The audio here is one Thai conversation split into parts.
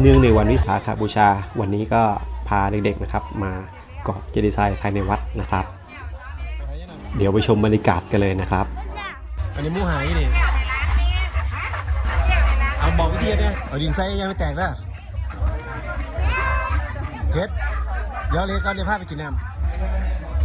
เนื่องในวันวิสาขบูชา วันนี้ก็พาเด็กๆนะครับ มาเกาะเจดีย์ทรายภายในวัดนะครับ เดี๋ยวไปชมบรรยากาศกันเลยนะครับ อันนี้มูหายนี่เอาบอกวิธีเนี่ยเอาดินใส่ยังไม่แตกนะเฮ็ดเดี๋ยวเล็กก่อนเดี๋ยวพาไปกินน้ำ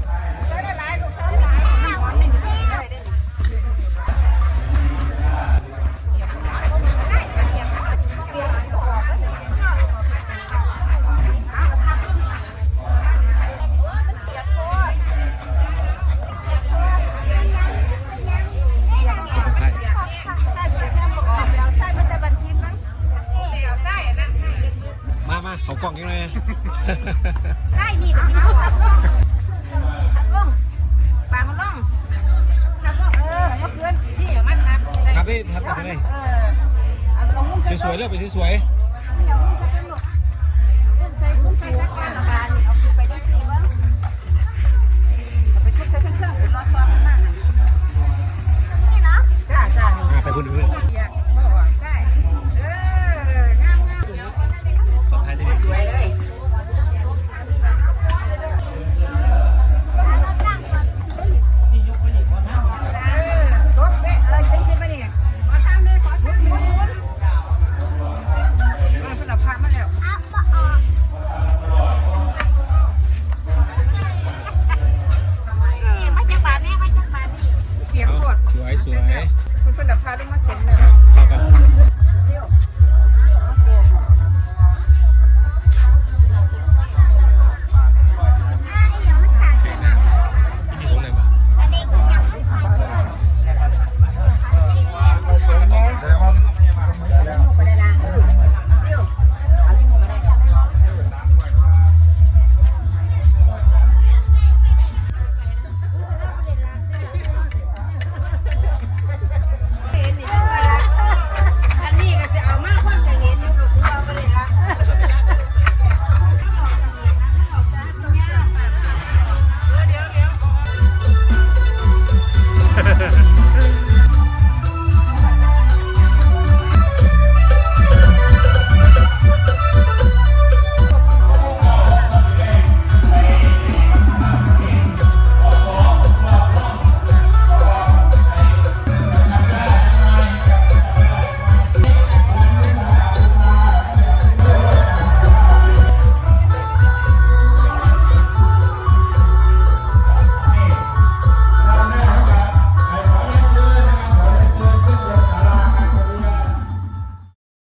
เขากล่องยังไงได้นี่ตรงนี้ทับลงปางมันลงทับลงเออยกเพื่อนพี่อย่ามาทับครับพี่ทำแบบไหนเออเอาตรงมุ้งสวยๆเลือกไปสวยใ சாதகமாக செஞ்சேன்